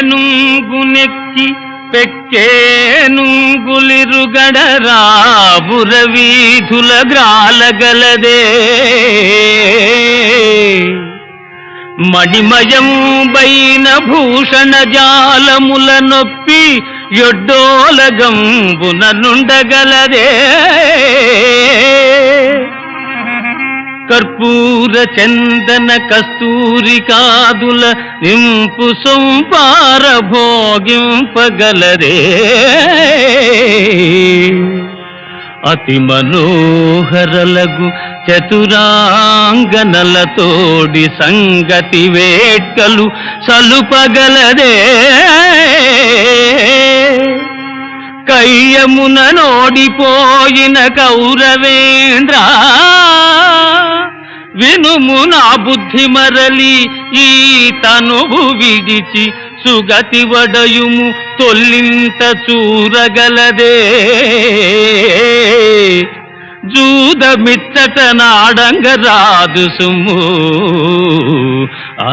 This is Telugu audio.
నుంగునెక్కి పెక్కేనుంగులిరుగడ రాబుర వీధుల గ్రాలగలదే. మణిమయంబైన భూషణ జాలముల నొప్పి ఎడ్డోలగంబున నుండగలదే. కర్పూ కర్పూర చందన కస్తూరి కాదుల నింపు సంపార భోగింపగలరే. అతి మనోహరలగు చతురాంగనలతోడి సంగతి వేట్కలు సలుపగలదే కయ్యమున నోడిపోయిన కౌరవేంద్రా వినుము నా బుద్ధి మరలి ఈ తనువు విడిచి సుగతి వడయుము తొల్లింత చూరగలదే. జూదమిచ్చట నాడంగ రాదు సుము ఆ